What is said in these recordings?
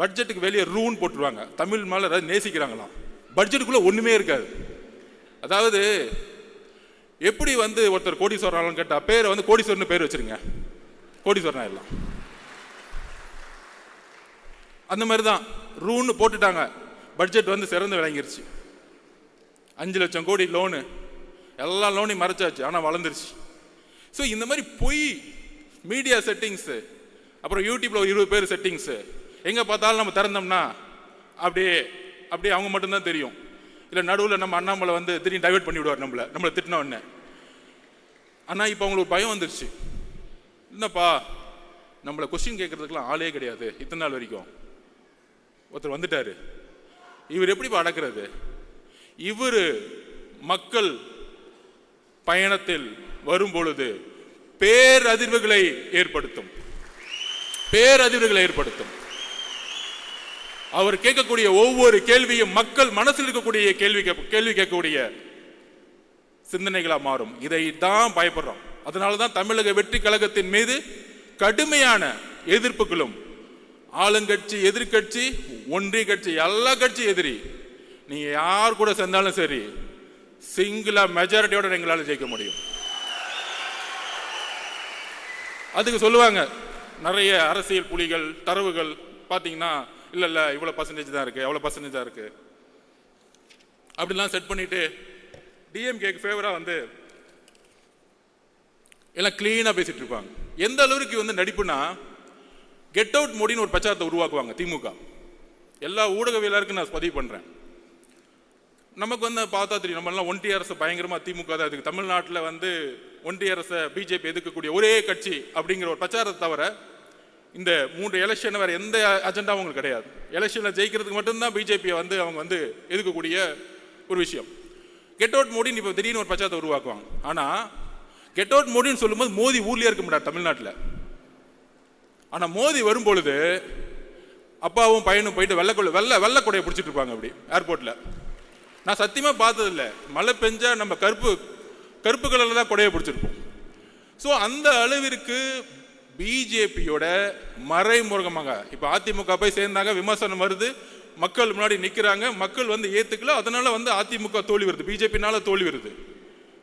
பட்ஜெட்டுக்கு வெளியே ரூன் போட்டுருவாங்க. தமிழ் மேலே ஏதாவது நேசிக்கிறாங்களாம். பட்ஜெட்டுக்குள்ளே ஒன்றுமே இருக்காது. அதாவது எப்படி வந்து ஒருத்தர் கோடீஸ்வரன் கேட்டால் பேரை வந்து கோடீஸ்வரன் பேர் வச்சுருங்க. கோடீஸ்வரன் ஆயிடலாம் அந்த மாதிரி தான் ரூன்னு போட்டுட்டாங்க. பட்ஜெட் வந்து சிறந்து விளங்கிருச்சு. அஞ்சு லட்சம் கோடி லோனு எல்லா லோனையும் மறைச்சாச்சு. ஆனால் வளர்ந்துருச்சு. ஸோ இந்த மாதிரி பொய் மீடியா செட்டிங்ஸு அப்புறம் யூடியூப்பில் ஒரு இருபது பேர் செட்டிங்ஸு எங்கே பார்த்தாலும் நம்ம திறந்தோம்னா அப்படியே அப்படியே அவங்க மட்டும்தான் தெரியும். இல்லை நடுவில் நம்ம அண்ணாமலை வந்து திடீர்னு டைவர்ட் பண்ணி விடுவார் நம்மளை. நம்மளை திட்டின உடனே. ஆனால் இப்போ அவங்களுக்கு பயம் வந்துருச்சு. என்னப்பா நம்மளை கொஸ்டின் கேட்குறதுக்கெலாம் ஆளே கிடையாது இத்தனை நாள் வரைக்கும். ஒருத்தர் வந்துட்டாரு. இவர் எப்படிப்பா அடக்கிறது? இவர் மக்கள் பயணத்தில் வரும் பொழுது பேரதிர்வுகளை ஏற்படுத்தும். பேரதிர்வுகளை ஏற்படுத்தும். அவர் கேட்கக்கூடிய ஒவ்வொரு கேள்வியும் மக்கள் மனசில் இருக்கக்கூடிய கேள்வி கேள்வி கேட்கக்கூடிய சிந்தனைகளாக மாறும். இதை தான் பயப்படுறோம். அதனால தான் தமிழக வெற்றி கழகத்தின் மீது கடுமையான எதிர்ப்புகளும் ஆளுங்கட்சி எதிர்க்கட்சி ஒன்றிய கட்சி எல்லா கட்சி எதிரி நீங்கள் யார் கூட சேர்ந்தாலும் சரி சிங்கிளாக மெஜாரிட்டியோட எங்களால் ஜெயிக்க முடியும். அதுக்கு சொல்லுவாங்க நிறைய அரசியல் புலிகள் தரவுகள் பார்த்தீங்கன்னா இல்லை இல்லை இவ்வளோ பர்சன்டேஜ் தான் இருக்குது எவ்வளோ பர்சன்டேஜ் தான் அப்படிலாம் செட் பண்ணிட்டு டிஎம்கேக்கு ஃபேவராக வந்து எல்லாம் க்ளீனாக பேசிகிட்டு இருப்பாங்க. எந்த அளவுக்கு வந்து நடிப்புனா கெட் அவுட் மோடின்னு ஒரு பிரச்சாரத்தை உருவாக்குவாங்க திமுக. எல்லா ஊடகவியலாருக்கும் நான் பதிவு பண்ணுறேன் நமக்கு வந்து பார்த்தா தெரியும் நம்மளாம் ஒன்றிய அரசு பயங்கரமாக திமுக தான். இருக்குது தமிழ்நாட்டில் வந்து ஒன்றிய அரசை பிஜேபி எதிர்க்கக்கூடிய ஒரே கட்சி அப்படிங்கிற ஒரு பிரச்சாரத்தை தவிர இந்த மூன்று எலெக்ஷன் வேற எந்த அஜெண்டாவும் அவங்களுக்கு கிடையாது. எலெக்ஷனில் ஜெயிக்கிறதுக்கு மட்டும்தான் பிஜேபியை வந்து அவங்க வந்து எதிர்க்கக்கூடிய ஒரு விஷயம். கெட் அவுட் மோடின்னு இப்போ திடீர்னு ஒரு பச்சாத்தை உருவாக்குவாங்க. ஆனால் கெட் அவுட் மோடின்னு சொல்லும்போது மோதி ஊர்லேயே இருக்க மாட்டார் தமிழ்நாட்டில். ஆனால் மோதி வரும் பொழுது அப்பாவும் பையனும் போயிட்டு வெள்ளக்கொள்ள வெள்ள வெள்ளக்கொடையை பிடிச்சிட்டு இருப்பாங்க அப்படி ஏர்போர்ட்டில் நான் சத்தியமாக பார்த்ததில்ல. மழை பெஞ்சா நம்ம கருப்பு கருப்பு கலர்ல தான் கொடையை பிடிச்சிருப்போம். ஸோ அந்த அளவிற்கு பிஜேபியோட மறைமுகமாக இப்போ அதிமுக போய் சேர்ந்தாங்க விமர்சனம் வருது மக்கள் முன்னாடி நிற்கிறாங்க மக்கள் வந்து ஏற்றுக்கல அதனால வந்து அதிமுக தோல்வி வருது பிஜேபினால தோல்வி வருது.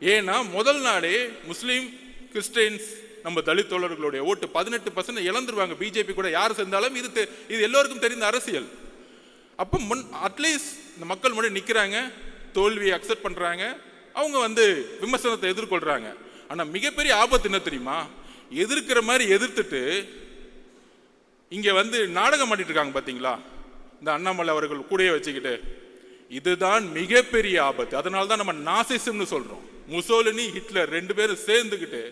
ஏன்னா முதல் நாளே முஸ்லீம் கிறிஸ்டியன்ஸ் நம்ம தலித் தோழர்களுடைய ஓட்டு பதினெட்டு பர்சன்ட் இழந்துருவாங்க. பிஜேபி கூட யார் சேர்ந்தாலும் இது தெ- இது எல்லோருக்கும் தெரிந்த அரசியல். அப்போ முன் அட்லீஸ்ட் இந்த மக்கள் முன்னாடி நிற்கிறாங்க தோல்வியை அக்செப்ட் பண்ணுறாங்க அவங்க வந்து விமர்சனத்தை எதிர்கொள்கிறாங்க ஆனால் மிகப்பெரிய ஆபத்து என்ன தெரியுமா? எதிர்க்கிற மாதிரி எதிர்த்துட்டு இங்கே வந்து நாடகம் பண்ணிட்டு இருக்காங்க பார்த்தீங்களா இந்த அண்ணாமலை அவர்கள் கூடயே வச்சுக்கிட்டு இதுதான் மிகப்பெரிய ஆபத்து. அதனால தான் நம்ம நாசிசம்னு சொல்கிறோம் முசோலினி ஹிட்லர் ரெண்டு பேரும் சேர்ந்துக்கிட்டு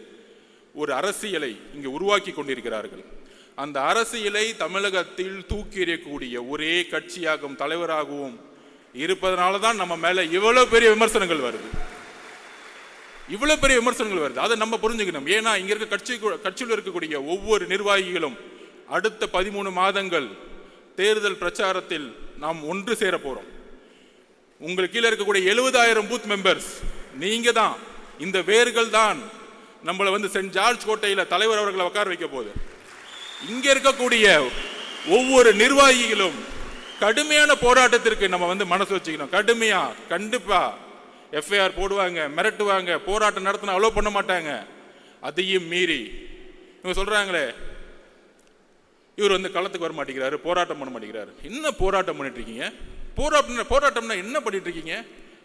ஒரு அரசியலை இங்கே உருவாக்கி கொண்டிருக்கிறார்கள். அந்த அரசியலை தமிழகத்தில் தூக்கி எறியக்கூடிய ஒரே கட்சியாகவும் தலைவராகவும் இருப்பதனால தான் நம்ம மேலே இவ்வளோ பெரிய விமர்சனங்கள் வருது. இவ்வளவு பெரிய விமர்சனங்கள் வருது. அதை நம்ம புரிஞ்சுக்கணும். ஏன்னா இங்க இருக்க கட்சி கட்சியில் இருக்கக்கூடிய ஒவ்வொரு நிர்வாகிகளும் அடுத்த பதிமூணு மாதங்கள் தேர்தல் பிரச்சாரத்தில் நாம் ஒன்று சேர போறோம். உங்களுக்கு கீழே இருக்கக்கூடிய எழுபதாயிரம் பூத் மெம்பர்ஸ் நீங்க தான். இந்த வேர்கள் தான் நம்மளை வந்து சென்ட் ஜார்ஜ் கோட்டையில தலைவர் அவர்களை உட்கார வைக்க போகுது. இங்க இருக்கக்கூடிய ஒவ்வொரு நிர்வாகிகளும் கடுமையான போராட்டத்திற்கு நம்ம வந்து மனசு வச்சுக்கணும். கடுமையா கண்டிப்பா எஃப்ஐஆர் போடுவாங்க மிரட்டுவாங்க போராட்டம் நடத்தினா அலோவ் பண்ண மாட்டாங்க. அதையும் மீறி இவங்க சொல்கிறாங்களே இவர் வந்து களத்துக்கு வர மாட்டேங்கிறாரு போராட்டம் பண்ண மாட்டேங்கிறாரு. என்ன போராட்டம் பண்ணிட்டு இருக்கீங்க? போராட்டம் போராட்டம்னா என்ன பண்ணிட்டு இருக்கீங்க?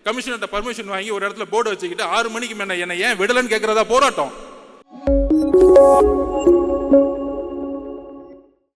கமிஷனர்கிட்ட பர்மிஷன் வாங்கி ஒரு இடத்துல போர்டு வச்சுக்கிட்டு ஆறு மணிக்கு மேலே என்ன ஏன் விடலன்னு கேட்குறதா போராட்டம்?